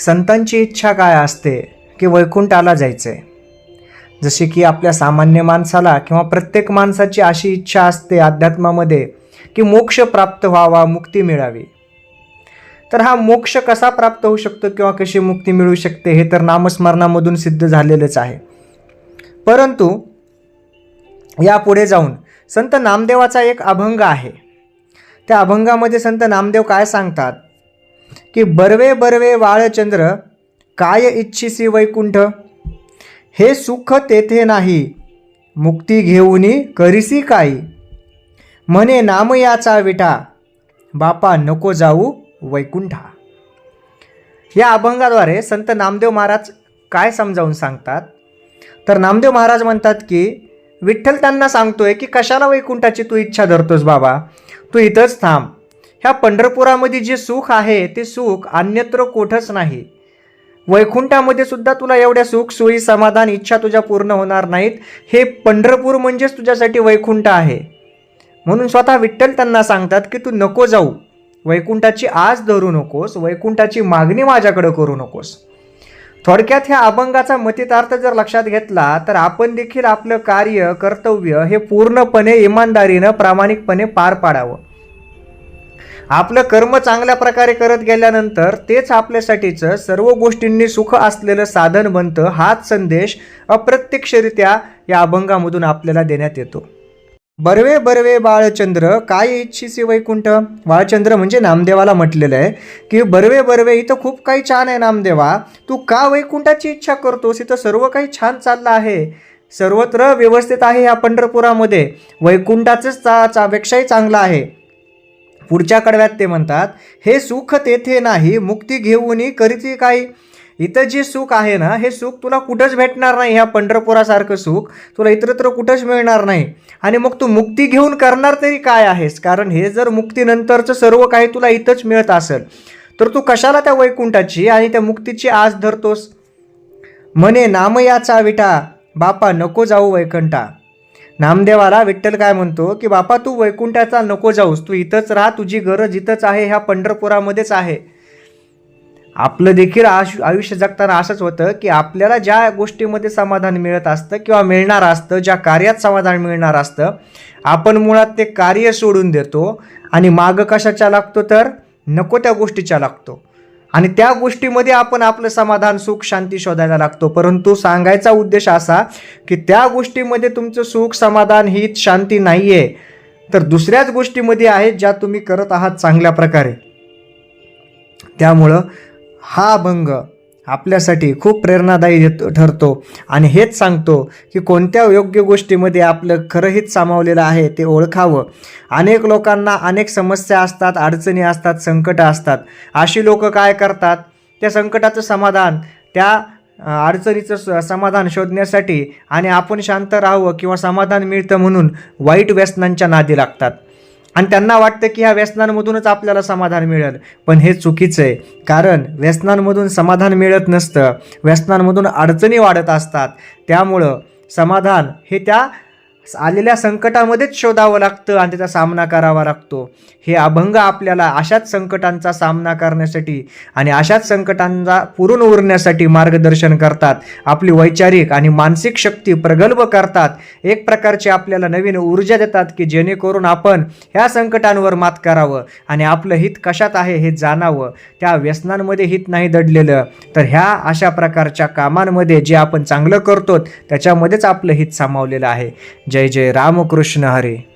संतांची इच्छा काय असते की वैकुंठाला जायचं आहे जसे की आपल्या सामान्य माणसाला किंवा प्रत्येक माणसाची अशी इच्छा असते अध्यात्मामध्ये की मोक्ष प्राप्त व्हावा मुक्ती मिळावी. तर हा मोक्ष कसा प्राप्त होऊ शकतो किंवा कशी मुक्ती मिळू शकते हे तर नामस्मरणामधून सिद्ध झालेलंच आहे. परंतु यापुढे जाऊन संत नामदेवाचा एक अभंग आहे. त्या अभंगामध्ये संत नामदेव काय सांगतात? की बर्वे बर्वे वाळचंद्र काय इच्छिसी वैकुंठ? हे सुख तेथे नाही मुक्ती घेऊनी करीसी काही म्हणे नाम याचा विठा बापा नको जाऊ वैकुंठा. या अभंगाद्वारे संत नामदेव महाराज काय समजावून सांगतात? तर नामदेव महाराज म्हणतात की विठ्ठल त्यांना सांगतोय की कशाला वैकुंठाची तू इच्छा धरतोस बाबा? तू इथंच थांब. ह्या पंढरपुरामध्ये जे सुख आहे ते सुख अन्यत्र कुठंच नाही. वैकुंठामध्ये सुद्धा तुला एवढ्या सुख सोयी समाधान इच्छा तुझ्या पूर्ण होणार नाहीत. हे पंढरपूर म्हणजेच तुझ्यासाठी वैकुंठ आहे. म्हणून स्वतः विठ्ठल त्यांना सांगतात की तू नको जाऊ. वैकुंठाची आस धरू नकोस वैकुंठाची मागणी माझ्याकडे करू नकोस. थोडक्यात ह्या अभंगाचा मतितार्थ जर लक्षात घेतला तर आपण देखील आपलं कार्य कर्तव्य हे पूर्णपणे इमानदारीनं प्रामाणिकपणे पार पाडावं. आपलं कर्म चांगल्या प्रकारे करत गेल्यानंतर तेच आपल्यासाठीचं सर्व गोष्टींनी सुख असलेलं साधन बनतं हाच संदेश अप्रत्यक्षरित्या या अभंगामधून आपल्याला देण्यात येतो. बर्वे बर्वे बाळचंद्र काय इच्छिसी वैकुंठ? बाळचंद्र म्हणजे नामदेवाला म्हटलेलं आहे की बर्वे बर्वे इथं खूप काही छान आहे नामदेवा. तू का वैकुंठाची इच्छा करतोस? इथं सर्व काही छान चाललं आहे. सर्वत्र व्यवस्थित आहे या पंढरपुरामध्ये. वैकुंठाचंच चा चापेक्षाही चांगलं आहे. पुढच्या कडव्यात ते म्हणतात हे सुख तेथे नाही मुक्ती घेऊन करीती काही. इथं जे सुख आहे ना हे सुख तुला कुठंच भेटणार नाही ह्या पंढरपुरासारखं सुख. तुला इतरत्र कुठंच मिळणार नाही. आणि मग तू मुक्ती घेऊन करणार तरी काय आहेस? कारण हे जर मुक्तीनंतरचं सर्व काही तुला इथंच मिळत असेल तर तू कशाला त्या वैकुंठाची आणि त्या मुक्तीची आस धरतोस? म्हणे नाम याचा विटा बापा नको जाऊ वैकुंठा नामदेवाला विठ्ठल काय म्हणतो की बापा तू वैकुंठाचा नको जाऊस तू इथंच राहा तुझी गरज इथंच आहे ह्या पंढरपुरामध्येच आहे. आपलं देखील आशु आयुष्य जगताना असंच होतं की आपल्याला ज्या गोष्टीमध्ये समाधान मिळत असतं किंवा मिळणार असतं ज्या कार्यात समाधान मिळणार असतं आपण मुळात ते कार्य सोडून देतो आणि मागं कशाच्या लागतो तर? नको त्या गोष्टीच्या लागतो. आणि त्या गोष्टीमध्ये आपण आपलं समाधान सुख शांती शोधायला लागतो. परंतु सांगायचा उद्देश असा की त्या गोष्टीमध्ये तुमचं सुख समाधान हित शांती नाही आहे तर दुसऱ्याच गोष्टीमध्ये आहेत ज्या तुम्ही करत आहात चांगल्या प्रकारे. त्यामुळं हा अभंग आपल्यासाठी खूप प्रेरणादायी ठरतो. आणि हेच सांगतो की कोणत्या योग्य गोष्टीमध्ये आपलं खरंहीच सामावलेलं आहे ते ओळखावं. अनेक लोकांना अनेक समस्या असतात अडचणी असतात संकटं असतात. अशी लोक काय करतात? त्या संकटाचं समाधान त्या अडचणीचं स- समाधान शोधण्यासाठी आणि आपण शांत राहावं किंवा समाधान मिळतं म्हणून वाईट व्यसनांच्या नादी लागतात. आणि त्यांना वाटतं की ह्या व्यसनांमधूनच आपल्याला समाधान मिळेल. पण हे चुकीचं आहे. कारण व्यसनांमधून समाधान मिळत नसतं. व्यसनांमधून अडचणी वाढत असतात. त्यामुळं समाधान हे त्या आलेल्या संकटामध्येच शोधावं लागतं आणि त्याचा सामना करावा लागतो. हे अभंग आपल्याला अशाच संकटांचा सामना करण्यासाठी आणि अशाच संकटांचा पुरून उरण्यासाठी मार्गदर्शन करतात. आपली वैचारिक आणि मानसिक शक्ती प्रगल्भ करतात. एक प्रकारची आपल्याला नवीन ऊर्जा देतात की जेणेकरून आपण ह्या संकटांवर मात करावं आणि आपलं हित कशात आहे हे जाणावं. त्या व्यसनांमध्ये हित नाही दडलेलं. तर ह्या अशा प्रकारच्या कामांमध्ये जे आपण चांगलं करतो त्याच्यामध्येच आपलं हित सामावलेलं आहे. जय जय रामकृष्ण हरे.